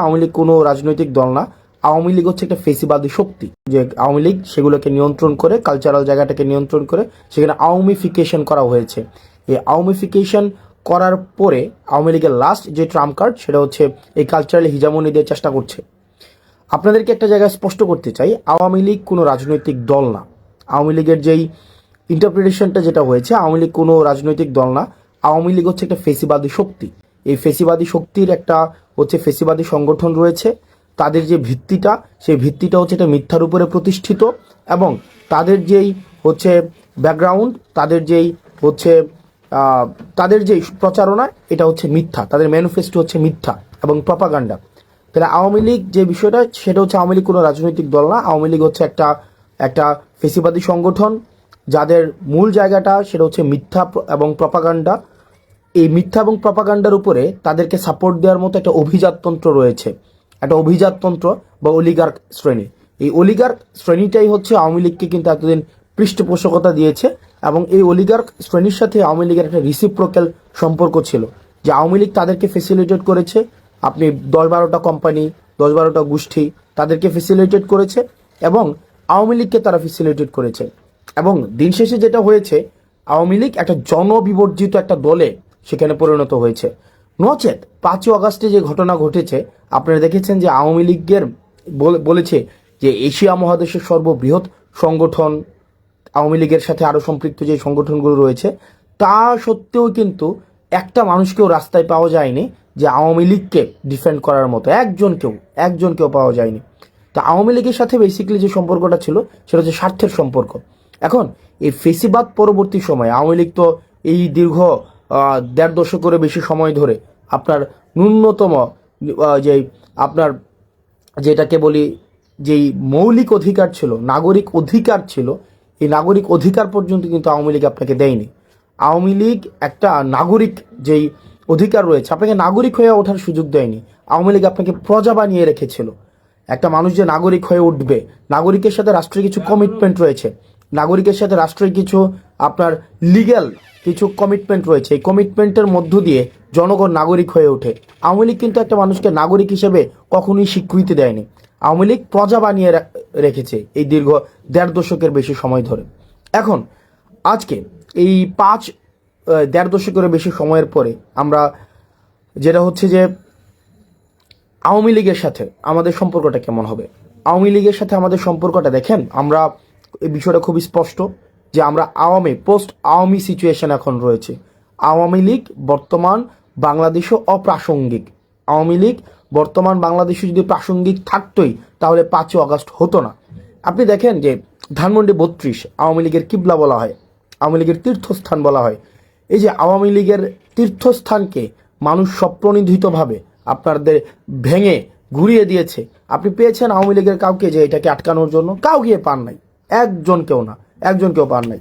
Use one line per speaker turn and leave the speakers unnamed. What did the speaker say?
আওয়ামী লীগ কোনো রাজনৈতিক দল না। আওয়ামী লীগ হচ্ছে একটা ফেসিবাদী শক্তি। যে আওয়ামী লীগ সেগুলোকে নিয়ন্ত্রণ করে কালচারাল জায়গাটাকে নিয়ন্ত্রণ করে, সেখানে আওয়ামীফিকেশন করা হয়েছে। এই আওয়ামীফিকেশন করার পরে আওয়ামী লীগের লাস্ট যে ট্রাম্প কার্ড সেটা হচ্ছে এই কালচারাল হিজামনি দিয়ে চেষ্টা করছে। আপনাদেরকে একটা জায়গায় স্পষ্ট করতে চাই, আওয়ামী লীগ কোনো রাজনৈতিক দল না। আওয়ামী লীগের যেই ইন্টারপ্রিটেশনটা যেটা হয়েছে, আওয়ামী লীগ কোনো রাজনৈতিক দল না। আওয়ামী লীগ হচ্ছে একটা ফেসিবাদী শক্তি। এই ফেসিবাদী শক্তির একটা হচ্ছে ফেসিবাদী সংগঠন রয়েছে। তাদের যে ভিত্তিটা, সেই ভিত্তিটা হচ্ছে এটা মিথ্যার উপরে প্রতিষ্ঠিত এবং তাদের যেই হচ্ছে ব্যাকগ্রাউন্ড তাদের যেই হচ্ছে তাদের যে প্রচারণা, এটা হচ্ছে মিথ্যা। তাদের ম্যানিফেস্টো হচ্ছে মিথ্যা এবং প্রপাগান্ডা তাহলে আওয়ামী লীগ যে বিষয়টা, সেটা হচ্ছে আওয়ামী লীগ কোনো রাজনৈতিক দল না। আওয়ামী লীগ হচ্ছে একটা একটা ফেসিবাদী সংগঠন। যাদের মূল জায়গাটা, সেটা হচ্ছে মিথ্যা এবং প্রপাগান্ডা এই মিথ্যা এবং প্রপাগান্ডার উপরে তাদেরকে সাপোর্ট দেওয়ার মতো একটা অভিজাততন্ত্র রয়েছে। একটা অভিজাততন্ত্র বা অলিগার্ক শ্রেণি। এই অলিগার্ক শ্রেণীটাই হচ্ছে আওয়ামী লীগকে কিন্তু এতদিন পৃষ্ঠপোষকতা দিয়েছে এবং এই অলিগার্ক শ্রেণির সাথে আওয়ামী লীগের একটা রিসিপ্রোক্যাল সম্পর্ক ছিল যে আওয়ামী লীগ তাদেরকে ফেসিলিটেট করেছে। আপনি দশ বারোটা কোম্পানি দশ বারোটা গোষ্ঠী তাদেরকে ফেসিলিটেট করেছে এবং আওয়ামী লীগকে তারা ফেসিলিটেট করেছে। এবং দিন শেষে যেটা হয়েছে, আওয়ামী লীগ একটা জনবিবর্জিত একটা দলে সেখানে পরিণত হয়েছে। নচেত পাঁচই অগাস্টে যে ঘটনা ঘটেছে, আপনারা দেখেছেন যে আওয়ামী লীগের বলে- বলেছে যে এশিয়া মহাদেশের সর্ববৃহৎ সংগঠন, আওয়ামী লীগের সাথে আরও সম্পৃক্ত যে সংগঠনগুলো রয়েছে, তা সত্ত্বেও কিন্তু একটা মানুষকেও রাস্তায় পাওয়া যায়নি যে আওয়ামী লীগকে ডিফেন্ড করার মতো। একজনকেও একজনকেও পাওয়া যায়নি। তা আওয়ামী লীগের সাথে বেসিক্যালি যে সম্পর্কটা ছিল, সেটা হচ্ছে স্বার্থের সম্পর্ক। এখন এই ফেসিবাদ পরবর্তী সময়, আওয়ামী লীগ তো এই দীর্ঘ দেড় দশকেরও বেশি সময় ধরে আপনার ন্যূনতম যে আপনার যেটাকে বলি যেই মৌলিক অধিকার ছিল, নাগরিক অধিকার ছিল, এই নাগরিক অধিকার পর্যন্ত কিন্তু আওয়ামী লীগ আপনাকে দেয়নি। আওয়ামী লীগ একটা নাগরিক যেই অধিকার রয়েছে, আপনাকে নাগরিক হয়ে ওঠার সুযোগ দেয়নি। আওয়ামী লীগ আপনাকে প্রজা বানিয়ে রেখেছিল। একটা মানুষ যে নাগরিক হয়ে উঠবে, নাগরিকের সাথে রাষ্ট্রের কিছু কমিটমেন্ট রয়েছে, নাগরিকের সাথে রাষ্ট্রের কিছু আপনার লিগ্যাল কিছু কমিটমেন্ট রয়েছে। এই কমিটমেন্টের মধ্য দিয়ে জনগণ নাগরিক হয়ে ওঠে। আওয়ামী লীগ কিন্তু একটা মানুষকে নাগরিক হিসেবে কখনোই স্বীকৃতি দেয়নি। আওয়ামী লীগ প্রজা বানিয়ে রেখেছে এই দীর্ঘ দেড় দশকের বেশি সময় ধরে। এখন, আজকে এই পাঁচ দেড় দশকের বেশি সময়ের পরে আমরা যেটা হচ্ছে যে আওয়ামী লীগের সাথে আমাদের সম্পর্কটা কেমন হবে? আওয়ামী লীগের সাথে আমাদের সম্পর্কটা দেখেন, আমরা এই বিষয়টা খুব স্পষ্ট। যে আমরা আওয়ামী পোস্ট আওয়ামী সিচুয়েশন এখন রয়েছে। আওয়ামী লীগ বর্তমান বাংলাদেশও অপ্রাসঙ্গিক। আওয়ামী লীগ বর্তমান বাংলাদেশে যদি প্রাসঙ্গিক থাকতোই, তাহলে পাঁচই অগস্ট হতো না। আপনি দেখেন যে ধানমন্ডি বত্রিশ, আওয়ামী লীগের কিবলা বলা হয়, আওয়ামী লীগের তীর্থস্থান বলা হয়। এই যে আওয়ামী লীগের তীর্থস্থানকে মানুষ স্বপ্রনিধিতভাবে আপনাদের ভেঙে ঘুরিয়ে দিয়েছে। আপনি পেয়েছেন আওয়ামী লীগের কাউকে যে এটাকে আটকানোর জন্য? কাউ গিয়ে পান নাই। একজন কেউ না। একজন কেউ পান নাই।